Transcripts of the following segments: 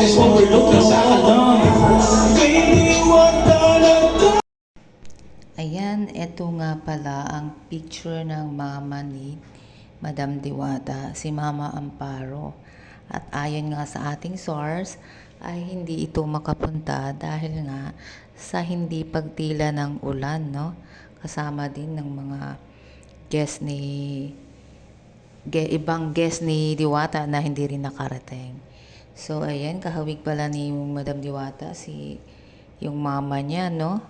Paris overlook na sa alam Kay diwata na Ayan, eto nga pala ang picture ng mama ni Madam Diwata, si Mama Amparo. At ayon nga sa ating source, ay hindi ito makapunta dahil nga sa hindi pagtila ng ulan, no? Kasama din ng mga guest ni ge, ibang guest ni Diwata na hindi rin nakarating. So, ayan, kahawig pala ni Madam Diwata si yung mama niya, no?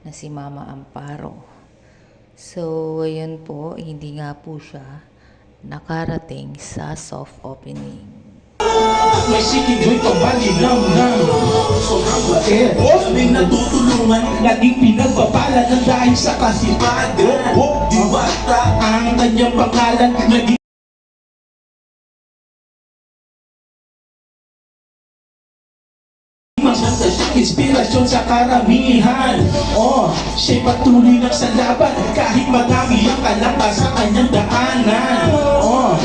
na si Mama Amparo. So, ayun po, hindi nga po siya nakarating sa soft opening. May sikigoy pamalinaw na Sobrang bait May natutulungan Naging pinagpapala ng dahil sa kasipagan Oh, diwata Ang kanyang pangalan Naging inspirasyon sa karamihan. Oh, siya'y patuloy lang sa laban Kahit marami ang kalapas sa kanyang daanan. Oh,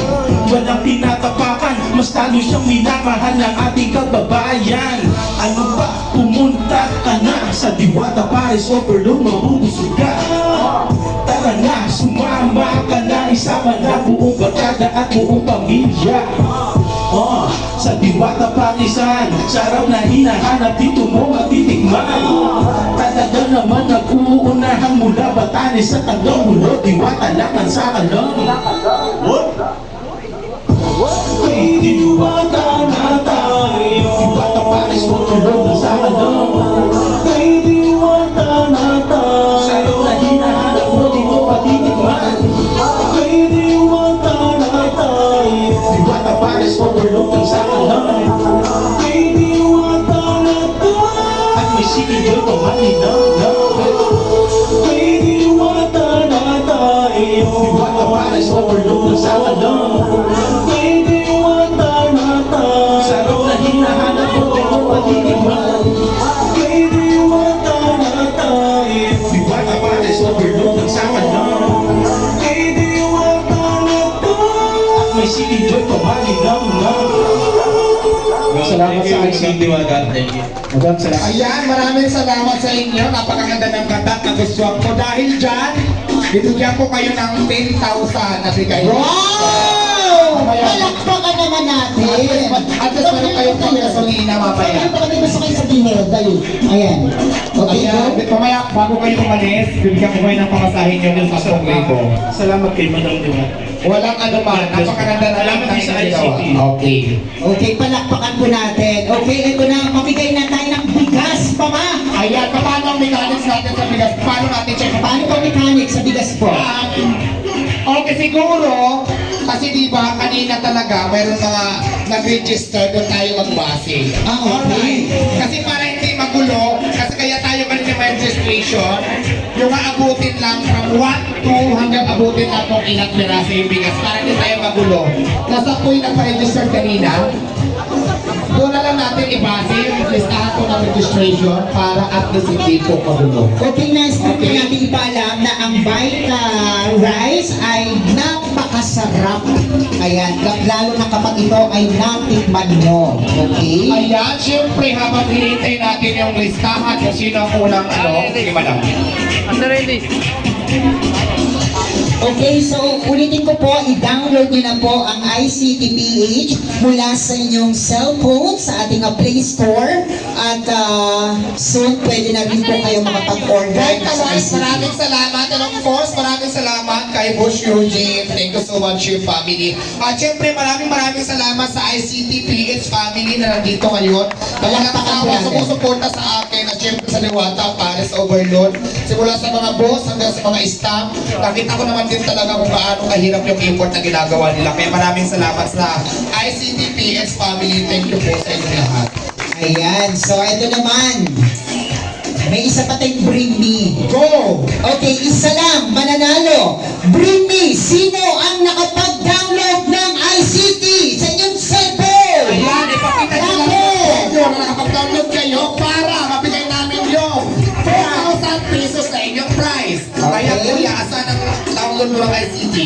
walang tinatapakan Mas talo siyang minamahal ng ating kababayan. Ano ba, pumunta ka na Sa Diwata Paris Overload mabubusog ka Tara na, sumama ka na Isama na buong barkada at buong pamilya Oh, sa Diwata Parisan Sa araw na hinahanap dito mo matitikman Talaga naman nag-uunahan mula Batanes sa Tagong Mulo Diwata lang ang sa kalong What? Ay, diwata Paris overlook ng sa kalong Ay, diwata na tayo Sa araw na hinahanap mo dito matitikman Ay, diwata na tayo Diwata Paris overlook ng sa kalong Ay, diwata na tayo At may sikigil pa malinaw na Salamat sa ICT. Thank you. Madam, salamat. Ayan, maraming salamat sa inyo. Napakaganda ng kanta at nagustuhan ko. Dahil dyan, bibigyan ko kayo ng 10,000 na bigay. Wow! At least meron kayong pang gasolina mamaya. Ano pa kami gusto kayo sabihin? Dali. Ayan. Okay, Ayan, mamaya, bago kayo umalis, bibigyan ko kayo ng pamasahin nyo sa Songwebo. Salamat kay Madam Diwata. Walang ano man, napakaganda na Salamat din sa ng. ICT. Okay. Okay, palakpakan po natin. Okay, ito na. Mamigay na tayo ng bigas pa ma. Ayan, paano ang mechanics natin sa bigas? Paano natin check? Paano po mechanic sa bigas po? Okay, siguro, kasi di ba kanina talaga mayroon mga nag-register doon tayo magbase. Ah, okay. Kasi para hindi magulo, kasi kaya tayo kanina may registration, yung aabutin lang from 1 to hanggang abutin lang kung ilang piraso yung bigas para hindi tayo magulo. Nasa po yung nagpa-register kanina, doon na lang natin ibase yung listahan ko ng registration para at least hindi po magulo. Okay, next okay. natin ipaalam na ang Baita rice ay napakasarap. Ayan, lalo na kapag ito ay natikman nyo. Okay? Ayan, syempre habang hinihintay natin yung listahan kung sino ang unang ano, sige madam. Okay, so ulitin ko po, i-download nyo na po ang ICTPH mula sa inyong cellphone sa ating Play Store at uh, soon pwede na rin po kayo makapag-order ICTPH. maraming salamat. And of course, maraming salamat kay Bush Eugene. Thank you so much, your family. At syempre, maraming maraming salamat sa ICTPH family na nandito ngayon. Kaya nakakawa, sumusuporta sa akin at syempre sa Liwata, Paris Overload. Simula sa mga boss hanggang sa mga staff. Nakita ko naman din talaga kung gaano kahirap yung import na ginagawa nila. Kaya maraming salamat sa ICTPH family. Thank you po sa inyo lahat. Ayan, so ito naman. May isa pa tayong bring me. Go! Okay, isa lang, mananalo. Bring me, sino ang nakapag-download ng ICT sa inyong cellphone? Ayan, ipakita nyo lang yung na nakapag-download kayo para mabigay namin yung 4,000 pesos na inyong prize. Kaya Okay. kuya, asan ang download mo ng ICT?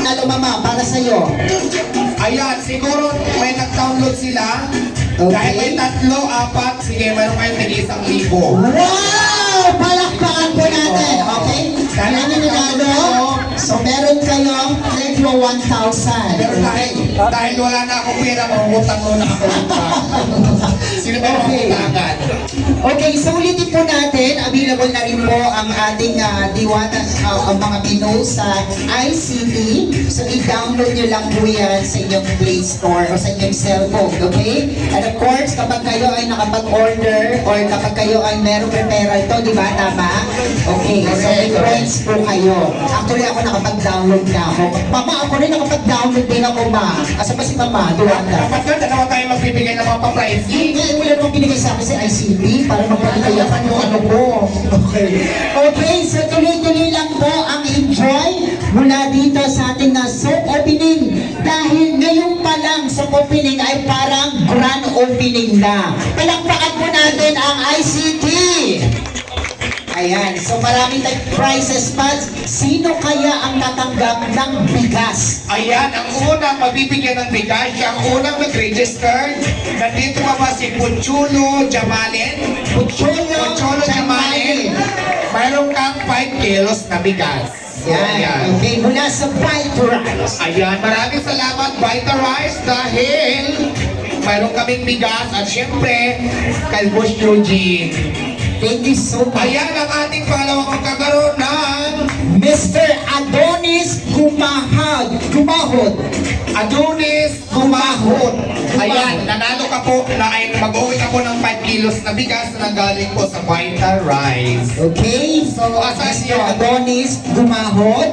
Nalo mama, para sa'yo. Ayan, siguro may nag-download sila. Okay. Dahil may tatlo, apat, sige, meron kayong tig isang libo. Wow! Palakpakan po natin, okay? Kaya nyo nanalo, so meron kayong reglo 1,000. Pero dahil, dahil wala na akong pera, mangutang muna ako Sino ba Okay. mangutangan? Okay, so ulitin po natin, available na rin po ang ating uh, Diwata, uh, ang mga Pinoy sa ICT. So i-download nyo lang po yan sa inyong Play Store o sa inyong cellphone, okay? And of course, kapag kayo ay nakapag-order or kapag kayo ay merong referral to, di ba? Tama? Okay, so may friends po kayo. Actually, ako nakapag-download na ako. Mama, ako rin nakapag-download din ako, ma. Asa pa si Mama? Diwata. Dapat nga, dalawa tayo magbibigay ng mga pa-pricing. Hindi, wala namang binigay sa akin sa ICB para magpapagayakan yung ano ko. Okay. Okay, so tuloy-tuloy lang po ang enjoy mula dito sa ating na soap opening. Dahil ngayon pa lang soap opening ay parang grand opening na. Palakpakan po natin ang ICT. Ayan, so maraming tayong prizes pa. Sino kaya ang tatanggap ng bigas? Ayan, ang unang mabibigyan ng bigas, siya ang unang nag-register. Nandito pa ba si Puchulo Jamalin? Pucholo Puchulo Jamalin. Mayroon kang 5 kilos na bigas. Yan, okay, mula sa White Rice. Ayan, maraming salamat Vita Rice dahil mayroon kaming bigas at syempre kay Bush Eugene. Thank you so much. Ayan ang ating pangalawang ng Mr. Adonis Gumahad, Gumahod. Adonis Gumahot. Ayan, nanalo ka po na ay mag-uwi ako ng 5 kilos na bigas na galing po sa Vita Rice. Okay? So, asan Mr. yun? Adonis Gumahod.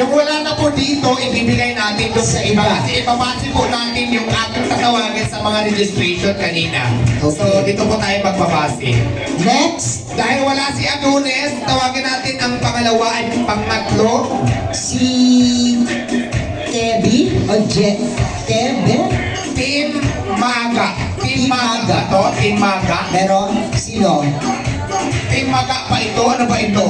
Yung wala na po dito, ibibigay natin doon sa iba. Kasi ibabase po natin yung ating tatawagin sa mga registration kanina. So, dito po tayo magbabase. Next, Dahil wala si Adonis, tawagin natin ang pangalawa at Tebi o Je, Tebe. Team Maga. Team Team Maga to, Team Maga. Meron, sino? Team Maga pa ito, ano ba ito?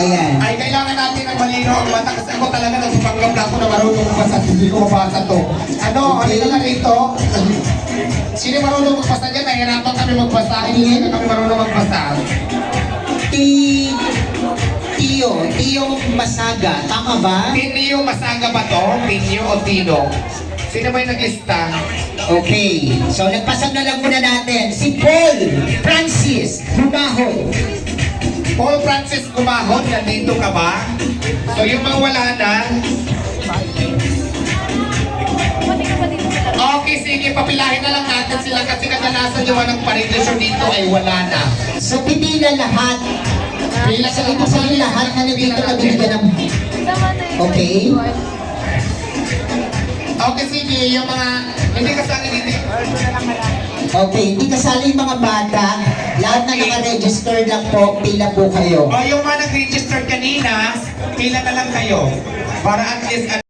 Ayan. Ay, kailangan natin ng malino ang mata kasi ako talaga nagpapanggap na ako na marunong magbasa. Hindi ko mabasa to. Ano, Okay. halika na rito. Sino marunong magbasa dyan? Nahihirapan kami magbasa. Hindi na kami marunong magbasa. Ti... Tio Masaga. Tama ba? Tinio Masaga ba to? Tinio o Tino? Sino ba yung naglista? Okay. So, nagpasag na lang muna natin. Si Paul Francis Gumahod. Paul Francis Gumahon, nandito ka ba? So yung mga wala na, Okay, sige, papilahin na lang natin sila kasi kadalasan yung walang pareglasyon dito ay wala na. So, pipila lahat. Pila So, ibig sabihin lahat na nandito na binigyan ng... Okay. Okay, sige, yung mga hindi kasali dito. Okay, hindi kasali yung mga bata. Lahat na naka-register lang po, pila po kayo. O yung mga nag-register kanina, pila na lang kayo. Para at least